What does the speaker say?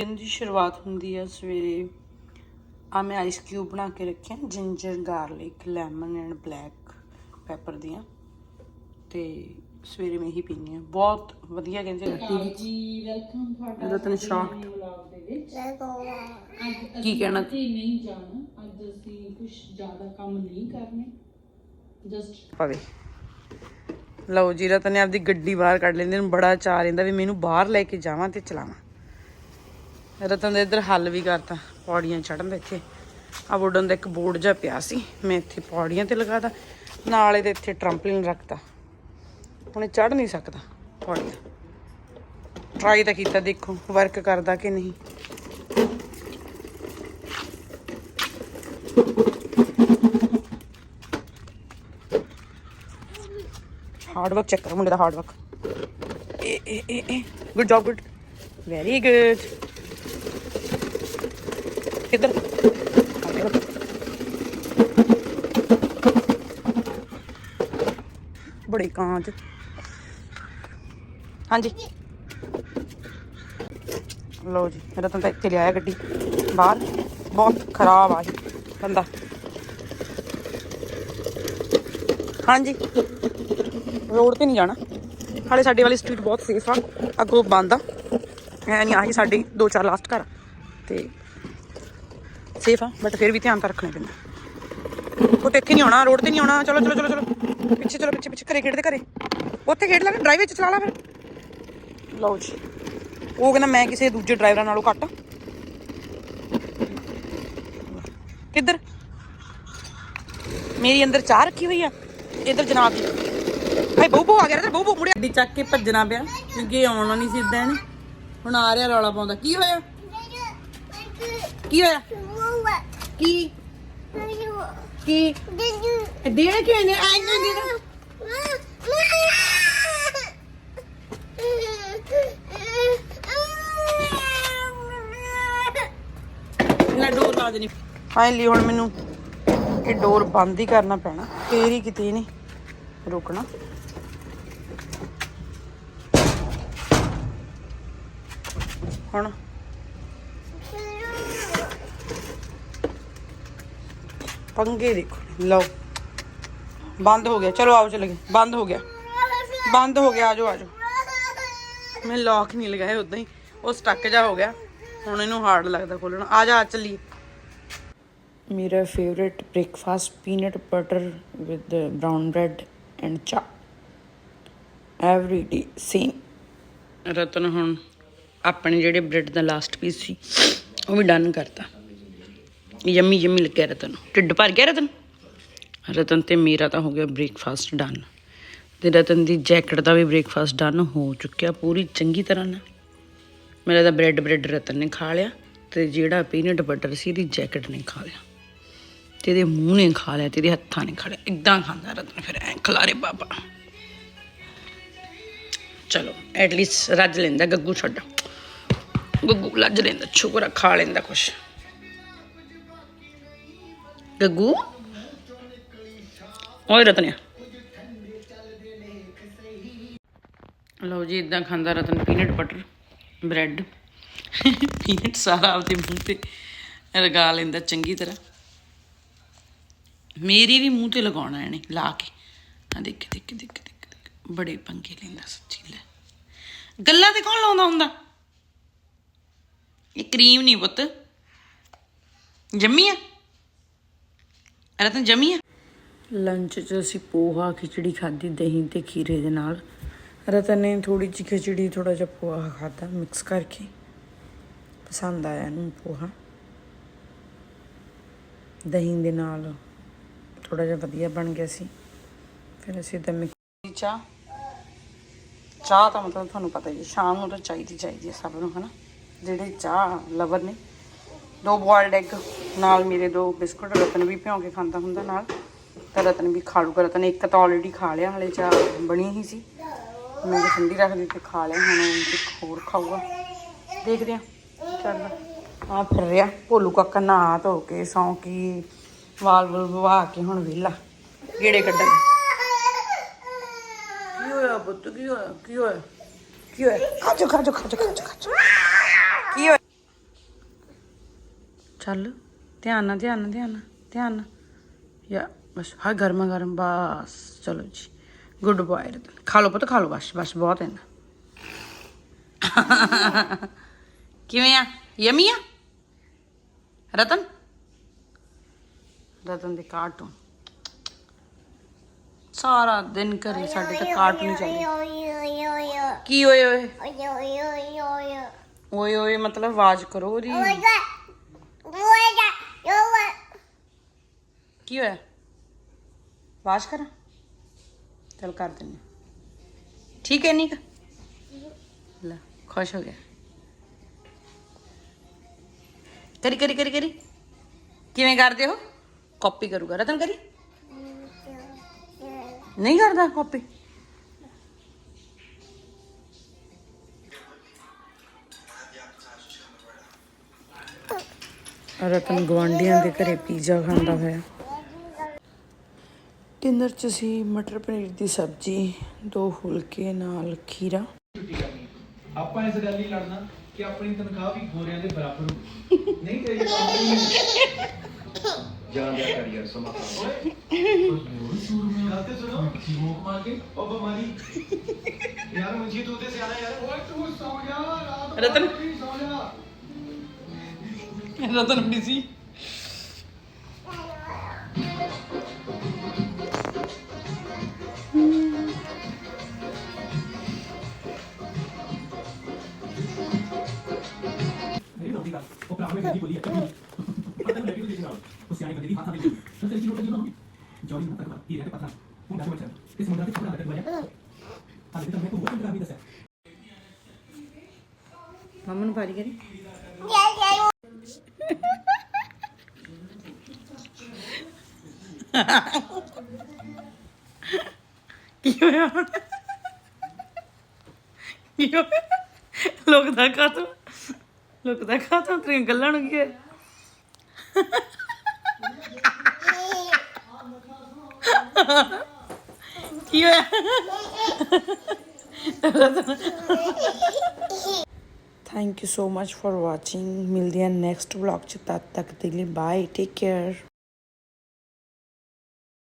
ਦਿਨ ਦੀ ਸ਼ੁਰੂਆਤ ਹੁੰਦੀ ਹੈ ਸਵੇਰੇ। ਆ ਮੈਂ ਆਈਸ ਕਿਊਬ ਬਣਾ ਕੇ ਰੱਖਿਆ ginger garlic lemon and black pepper ਦੀਆਂ। ਤੇ ਸਵੇਰੇ ਮੈਂ ਹੀ ਪੀਣੀ ਆ ਬਹੁਤ ਵਧੀਆ ਕਹਿੰਦੇ ਜੀ ਵੈਲਕਮ ਤੁਹਾਡਾ ਇਹਦਾ ਤੈਨੂੰ ਅੱਜ ਕੀ ਕਹਿਣਾ? ਅਸੀਂ ਨਹੀਂ ਜਾਣਾ। ਅੱਜ ਅਸੀਂ ਕੁਝ ਜ਼ਿਆਦਾ ਕੰਮ ਨਹੀਂ ਕਰਨੇ। ਜਸਟ ਪਵੇ ਲਓ ਜੀ ਰਤਨ ਨੇ ਆਪਦੀ ਗੱਡੀ ਬਾਹਰ ਕੱਢ ਲੈਂਦੇ ਨੂੰ। ਬੜਾ ਚਾਹ ਰਹਿੰਦਾ ਵੀ ਮੈਨੂੰ ਬਾਹਰ ਲੈ ਕੇ ਜਾਵਾਂ ਤੇ ਚਲਾਵਾਂ। ਰਤਨ ਦੇ ਇੱਧਰ ਹੱਲ ਵੀ ਕਰਤਾ, ਪੌੜੀਆਂ ਚੜਨ ਦਾ ਇੱਥੇ। ਆ ਵੁੱਡਨ ਦਾ ਇੱਕ ਬੋਰਡ ਜਿਹਾ ਪਿਆ ਸੀ, ਮੈਂ ਇੱਥੇ ਪੌੜੀਆਂ ਤੇ ਲਗਾਤਾ, ਨਾਲ ਇਹਦੇ ਇੱਥੇ ਟਰੰਪਲਿਨ ਰੱਖਤਾ। ਹੁਣ ਇਹ ਚੜ ਨਹੀਂ ਸਕਦਾ, ਪੌੜੀਆਂ। ਟਰਾਈ ਤਾਂ ਕੀਤਾ, ਦੇਖੋ ਵਰਕ ਕਰਦਾ ਕਿ ਨਹੀਂ। ਹਾਰਡ ਵਰਕ ਚੈੱਕ ਕਰ, ਮੁੰਡੇ ਦਾ ਹਾਰਡ ਵਰਕ ਏ ਏ ਏ good job good very good ਕਿੱਧਰ ਆ ਗਿਆ। ਬੜੇ ਕਾਂਚ ਹਾਂਜੀ। ਲਓ ਜੀ, ਮੇਰਾ ਤਾਂ ਇੱਥੇ ਲਿਆਇਆ ਗੱਡੀ। ਬਾਹਰ ਬਹੁਤ ਖਰਾਬ ਆ ਇਹ ਬੰਦਾ। ਹਾਂਜੀ। ਰੋਡ ਤੇ ਨਹੀਂ ਜਾਣਾ। ਹਾਲੇ ਸਾਡੇ ਵਾਲੀ ਸਟਰੀਟ ਬਹੁਤ ਸੇਫ ਆ। ਅੱਗੋਂ ਬੰਦ ਆ। ਐ ਨਹੀਂ ਆਹੀ ਸਾਡੇ ਦੋ ਚਾਰ ਲਾਸਟ ਘਰ ਆ। ਤੇ ਸੇਫ ਆ ਬਟ ਫਿਰ ਵੀ ਧਿਆਨ ਤਾਂ ਰੱਖਣਾ ਪੈਂਦਾ। ਉਹ ਤੇ ਇੱਥੇ ਨਹੀਂ ਆਉਣਾ ਰੋਡ ਤੇ ਨਹੀਂ ਆਉਣਾ। ਚਲੋ ਚਲੋ ਚਲੋ ਚਲੋ। ਪਿੱਛੇ ਚਲੋ ਪਿੱਛੇ ਪਿੱਛੇ ਘਰੇ ਖੇਡਦੇ ਘਰੇ। ਉੱਥੇ ਖੇਡ ਲੈ ਡਰਾਈਵ ਵਿੱਚ ਚਲਾ ਲਾ ਫਿਰ। ਲਓ ਜੀ। ਉਹ ਕਹਿੰਦਾ ਮੈਂ ਕਿਸੇ ਦੂਜੇ ਡਰਾਈਵਰਾਂ ਨਾਲੋਂ ਘੱਟ। ਕਿੱਧਰ? ਮੇਰੀ ਅੰਦਰ ਚਾਹ ਰੱਖੀ ਹੋਈ ਆ। ਇੱਧਰ ਜਨਾਬ ਜੀ। ਭਾਈ ਬਹੁ ਬਹੁ ਆ ਗਿਆ ਤੇ ਬਹੁ ਬਹੁ ਮੁੜਿਆ। ਗੱਡੀ ਚੱਕ ਕੇ ਭੱਜਣਾ ਪਿਆ। ਕਿਉਂਕਿ ਆਉਣਾ ਨਹੀਂ ਸੀ ਇਦਾਂ ਇਹਨੇ। ਹੁਣ ਆ ਰਿਹਾ ਰੌਲਾ ਪਾਉਂਦਾ। ਕੀ ਹੋਇਆ? ਕੀ ਹੋਇਆ? ਕੀ? ਕੀ? ਦੇਣ ਕਿਉਂ ਨੇ ਆਈ ਨਹੀਂ ਦੇਣਾ। ਨਾ ਡੋਰ ਲਾ ਦੇਣੀ। ਫਾਈਨਲੀ ਹੁਣ ਮੈਨੂੰ ਇਹ ਡੋਰ ਬੰਦ ਹੀ ਕਰਨਾ ਪੈਣਾ। ਫੇਰ ਹੀ ਕਿਤੇ ਨਹੀਂ ਰੁਕਣਾ। ਹੁਣ ਪੰਗੇ ਦੇਖੋ ਲਓ ਬੰਦ ਹੋ ਗਿਆ ਚਲੋ ਆਓ ਚਲੇ ਗਏ ਬੰਦ ਹੋ ਗਿਆ ਬੰਦ ਹੋ ਗਿਆ ਆਜੋ ਆਜੋ ਮੈਂ ਲੌਕ ਨਹੀਂ ਲਗਾਇਆ ਉਦਾਂ ਹੀ ਉਹ ਸਟਕ ਜਾ ਹੋ ਗਿਆ ਹੁਣ ਇਹਨੂੰ ਹਾਰਡ ਲੱਗਦਾ ਖੋਲਣਾ ਆ ਜਾ ਆ ਚੱਲੀਏ ਮੇਰਾ favourite breakfast peanut butter with brown bread and chai every day same Ratan ਹੁਣ ਆਪਣੇ ਜਿਹੜੇ ਬ੍ਰੈਡ ਦਾ ਲਾਸਟ ਪੀਸ ਸੀ ਉਹ ਵੀ ਡਨ ਕਰਤਾ ਯੰਮੀ ਯੰਮੀ ਲੱਗਿਆ ਰਤਨ। ਨੂੰ। ਢਿੱਡ ਭਰ ਗਿਆ ਰਤਨ? ਰਤਨ ਤੇ ਮੇਰਾ ਤਾਂ ਹੋ ਗਿਆ ਬ੍ਰੇਕਫਾਸਟ ਡਨ ਤੇ ਰਤਨ ਦੀ ਜੈਕਟ ਦਾ ਵੀ ਬ੍ਰੇਕਫਾਸਟ ਡਨ ਹੋ ਚੁੱਕਿਆ ਪੂਰੀ ਚੰਗੀ ਤਰ੍ਹਾਂ ਨਾਲ। ਮੇਰਾ ਤਾਂ ਬ੍ਰੈਡ ਬ੍ਰੈਡ ਰਤਨ ਨੇ ਖਾ ਲਿਆ ਤੇ ਜਿਹੜਾ ਪੀਨਟ ਬਟਰ ਸੀ ਇਹਦੀ ਜੈਕਟ ਨੇ ਖਾ ਲਿਆ। ਤੇਰੇ ਮੂੰਹ ਨੇ ਖਾ ਲਿਆ ਤੇਰੇ ਹੱਥਾਂ ਨੇ ਖਾ ਲਿਆ। ਇਦਾਂ ਖਾਂਦਾ ਰਤਨ ਫਿਰ, ਐ ਖਲਾਰੇ ਬਾਬਾ। ਚਲੋ ਐਟਲੀਸਟ ਰੱਜ ਲੈਂਦਾ, ਗੱਗੂ ਛੱਡ। ਗੱਗੂ ਲੱਜ ਲੈਂਦਾ, ਸ਼ੁਕਰ ਆ, ਖਾ ਲੈਂਦਾ ਕੁਛ। ਗੱਗੂ? ਓਏ ਰਤਨਿਆ ਲਓ ਜੀ ਇਦਾਂ ਖਾਂਦਾ Ratan peanut butter bread peanut ਸਾਰਾ ਆਪਦੇ ਮੂੰਹ ਤੇ ਲਗਾ ਲੈਂਦਾ ਚੰਗੀ ਤਰ੍ਹਾਂ। ਮੇਰੀ ਵੀ ਮੂੰਹ ਤੇ ਲਗਾਉਣਾ ਇਹਨੇ ਲਾ ਕੇ। ਆ ਦੇਖ ਦੇਖ ਦੇਖ ਦੇਖ ਦੇਖ। ਬੜੇ ਪੰਗੇ ਲੈਂਦਾ ਸੱਚੀ ਲੈ। ਗੱਲਾਂ ਤੇ ਕੌਣ ਲਾਉਂਦਾ ਹੁੰਦਾ? ਇਹ ਕਰੀਮ ਨਹੀਂ ਪੁੱਤ। ਜੰਮੀ ਆ? ਰਤਨ ਜੰਮੀ ਆ। ਲੰਚ 'ਚ ਅਸੀਂ ਪੋਹਾ, ਖਿਚੜੀ ਖਾਧੀ, ਦਹੀਂ ਤੇ ਖੀਰੇ ਦੇ ਨਾਲ। ਰਤਨ ਨੇ ਥੋੜੀ ਜਿਹੀ ਖਿਚੜੀ ਥੋੜਾ ਜਿਹਾ ਪੋਹਾ ਖਾਧਾ ਮਿਕਸ ਕਰਕੇ। ਪਸੰਦ ਆਇਆ ਇਹਨੂੰ ਪੋਹਾ। ਦਹੀਂ ਦੇ ਨਾਲ ਥੋੜਾ ਜਿਹਾ ਵਧੀਆ ਬਣ ਗਿਆ ਸੀ। ਫਿਰ ਅਸੀਂ ਤਾਂ ਮਿਕਸ ਚਾਹ। ਚਾਹ ਤਾਂ ਮਤਲਬ ਤੁਹਾਨੂੰ ਪਤਾ ਹੀ ਹੈ, ਸ਼ਾਮ ਨੂੰ ਤਾਂ ਚਾਹੀਦੀ ਚਾਹੀਦੀ ਹੈ ਸਭ ਨੂੰ, ਹਨਾ? ਜਿਹੜੇ ਚਾਹ ਲਵਰ ਨੇ, ਦੋ ਬੋਇਲਡ ਐਗ ਨਾਲ ਮੇਰੇ ਦੋ ਬਿਸਕੁਟ ਰਤਨ ਵੀ ਭਿਉਂ ਕੇ ਖਾਂਦਾ ਹੁੰਦਾ ਨਾਲ। ਤਾਂ ਰਤਨ ਵੀ ਖਾ ਲੂਗਾ। ਰਤਨ ਇੱਕ ਤਾਂ ਆਲਰੇਡੀ ਖਾ ਲਿਆ, ਹਲੇ ਚਾਹ ਬਣੀ ਹੀ ਸੀ। ਮੈਂ ਠੰਡੀ ਰੱਖ ਦਿੱਤੀ, ਖਾ ਲਿਆ, ਹੁਣ ਇੱਕ ਹੋਰ ਖਾਊਗਾ। ਦੇਖਦੇ ਆ ਚੱਲ ਆ ਫਿਰ ਰਿਹਾ, ਭੋਲੂ ਕਾਕਾ ਨਹਾ ਧੋ ਕੇ, ਸੌਂ ਕੀ, ਵਾਲ ਵੁਲ ਵਵਾ ਕੇ ਹੁਣ ਵਿਹਲਾ। ਗੇੜੇ ਕੱਢਣ। ਕੀ ਹੋਇਆ ਪੁੱਤ? ਕੀ ਹੋਇਆ? ਕੀ ਹੋਇਆ? ਕੀ ਹੋਇਆ? ਖਾਜੋ ਖਾਜੋ ਖਾਜੋ ਖਾਜੋ ਖਾਜੋ। ਕੀ ਹੋਇਆ? ਚੱਲ। ਧਿਆਨ ਨਾਲ ਧਿਆਨ ਨਾਲ ਧਿਆਨ ਨਾਲ ਧਿਆਨ ਨਾਲ। ਯਾ ਬਸ ਹਾਂ ਗਰਮਾ ਗਰਮ ਬਸ ਚਲੋ ਜੀ। ਗੁੱਡ ਬॉय ਰਤਨ ਖਾ ਲਓ ਪੁੱਤ ਖਾ ਲਓ ਬਸ ਬਸ ਬਹੁਤ ਹੈ ਨਾ। ਕਿਵੇਂ ਆ? ਯਮੀ ਆ? ਰਤਨ? ਰਤਨ ਦੇ ਕਾਰਟੂਨ ਸਾਰਾ ਦਿਨ ਘਰੇ ਸਾਡੇ ਤਾਂ ਕਾਰਟੂਨ ਚੱਲਦੇ ਕੀ ਓਏ ਓਏ? ਓਏ ਓਏ ਮਤਲਬ ਆਵਾਜ਼ ਕਰੋ ਉਹਦੀ। ਕੀ ਹੋਇਆ? ਆਵਾਜ਼ ਕਰਾਂ? ਚਲ ਕਰ ਦਿੰਦੇ ਠੀਕ ਹੈ ਨੀਕ? ਲੈ, ਖੁਸ਼ ਹੋ ਗਿਆ। ਕਰੀ ਕਰੀ ਕਰੀ ਕਰੀ। ਕਿਵੇਂ ਕਰਦੇ ਹੋ ਕਾਪੀ ਕਰੂਗਾ। ਰਤਨ ਕਰੀ? ਨਹੀਂ ਕਰਦਾ ਕਾਪੀ? ਰਤਨ ਗਵਾਂਡੀਆਂ ਦੇ ਘਰੇ ਪੀਜ਼ਾ ਖਾਂਦਾ ਹੋਇਆ। ਡਿਨਰ ਚ ਸੀ ਮਟਰ ਪਨੀਰ ਦੀ ਸਬਜ਼ੀ ਦੋ ਫੁਲਕੇ ਨਾਲ ਖੀਰਾ। ਆਪਾਂ ਇਸ ਗੱਲ ਲਈ ਲੜਨਾ ਕਿ ਆਪਣੀ ਤਨਖਾਹ ਵੀ ਗੋਰਿਆਂ ਦੇ ਬਰਾਬਰ ਹੋਵੇ ਨਹੀਂ ਤੇਰੀ ਕੰਪਨੀ ਜਾਨ ਦਿਆ ਕਰ ਯਾਰ ਸਮਾਂ ਓਏ ਗੱਲ ਤੇ ਸੁਣੋ। ਮੂਕ ਮਾਰ ਕੇ। ਉਹ ਬਿਮਾਰੀ। ਯਾਰ ਮੁੰਜੀ ਤੂੰ ਤੇ ਸਿਆਣਾ ਯਾਰ। ਓਏ ਤੂੰ ਸੌ ਜਾ ਰਾਤ ਰਤਨ। ਵੀ ਸੌ ਜਾ। ਰਤਨ ਬਿਜ਼ੀ ਮੇਰੀ ਰੋਟੀ ਉਹ ਭਰਾ ਮੇਰੇ ਦੀ ਬੋਲੀ ਹੈ ਕਦੀ ਪਤਾ ਨਹੀਂ ਨਾਲ ਉਹ ਸਿਆਣੀ ਬੰਦੇ ਦੀ ਹੱਥਾਂ ਦੇ ਤਾਂ ਤੇਰੀ ਰੋਟੀ ਨਾ ਹੋਗੀ ਜੋੜੀ ਨਾ ਤੱਕ ਹੀ ਰਹਿ ਪਤਾ ਹੁਣ ਦੱਸ ਬੱਚਾ ਇਸ ਮੁੰਡਾ ਤੇ ਛੋੜਾ ਲੱਗਦਾ ਹੈ ਹਾਲੇ ਤਾਂ ਮੈਂ ਕੋਈ ਹੋਰ ਵੀ ਦੱਸਿਆ। ਮੰਮਾ ਨੂੰ ਪਾਰੀ ਕਰੀ। ਕੀ ਹੋਇਆ ਕੀ ਹੋਇਆ? ਲੋਕ ਦਾ ਕਾਤੋਂ ਲੋਕ ਦਾ ਕਾਤੋਂ ਤੇਰੀਆਂ ਗੱਲਾਂ ਨੂੰ ਕੀ ਹੋਇਆ? ਕੀ ਹੋਇਆ? Thank you so much for watching ਮਿਲਦੇ ਹਾਂ ਨੈਕਸਟ ਵਲੌਗ ਚ ਤਦ ਤੱਕ ਦੇ ਲਈ ਬਾਏ ਟੇਕ ਕੇਅਰ